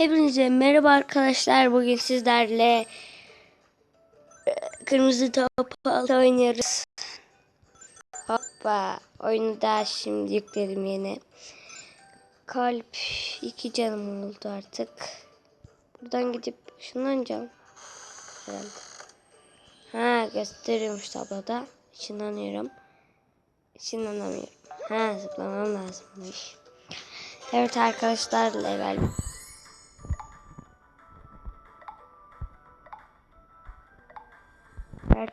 Hepinize merhaba arkadaşlar. Bugün sizlerle e, Kırmızı Top oynuyoruz. Hoppa. Oyunu da şimdi yükledim yeni. Kalp iki canım oldu artık. Buradan gidip ışınlanacağım. Herhalde. Ha gösteriyormuş tabloda. Işınlanıyorum. Işınlanamıyorum. Ha zıplamam lazımmış. Evet arkadaşlar level Her.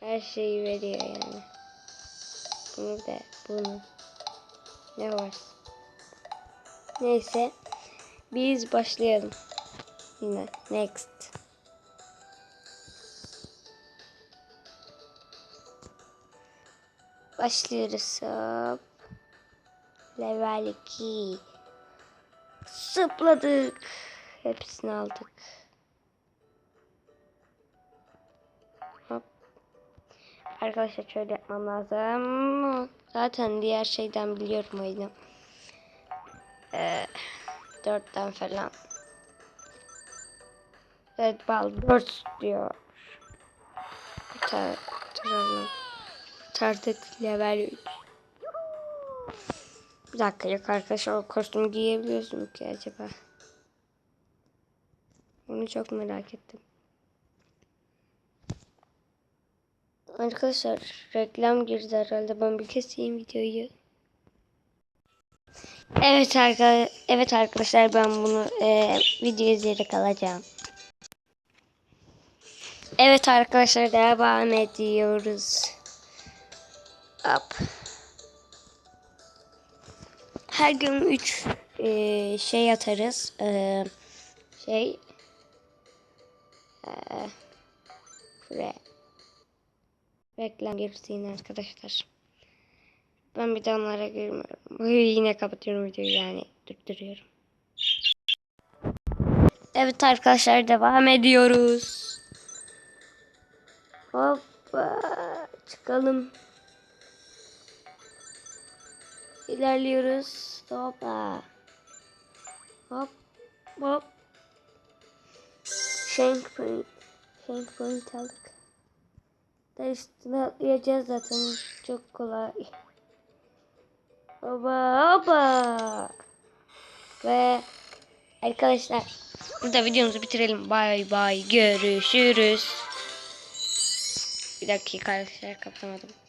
Her şeyi veriyor yani. Bunu da bunu. Ne var? Neyse. Biz başlayalım. Yine next. Başlıyoruz. Hop. Level 2. Zıpladık. Hepsini aldık. Hop. Arkadaşlar şöyle yapmam lazım. Zaten diğer şeyden biliyorum oyunu. Ee, dörtten falan. Evet bal dört diyor. Kurtar, kurtaralım. Kurtardık level 3. Bir dakika yok arkadaşlar o kostümü giyebiliyoruz mu ki acaba? Onu çok merak ettim. Arkadaşlar reklam girdi herhalde. Ben bir keseyim videoyu. Evet arkadaşlar, evet arkadaşlar ben bunu e, video izleyerek alacağım. Evet arkadaşlar devam ediyoruz. Hop. Her gün 3 şey atarız. E, şey e, re, reklam girsin arkadaşlar. Ben bir de onlara girmiyorum. Yine kapatıyorum videoyu yani durduruyorum. Evet arkadaşlar devam ediyoruz. Hoppa çıkalım. İlerliyoruz. Hoppa. Hop hop. Shank point. Shank point aldık. Da üstüne atlayacağız zaten. Çok kolay. Hoppa hoppa. Ve arkadaşlar burada videomuzu bitirelim. Bay bay görüşürüz. Bir dakika arkadaşlar kapatamadım.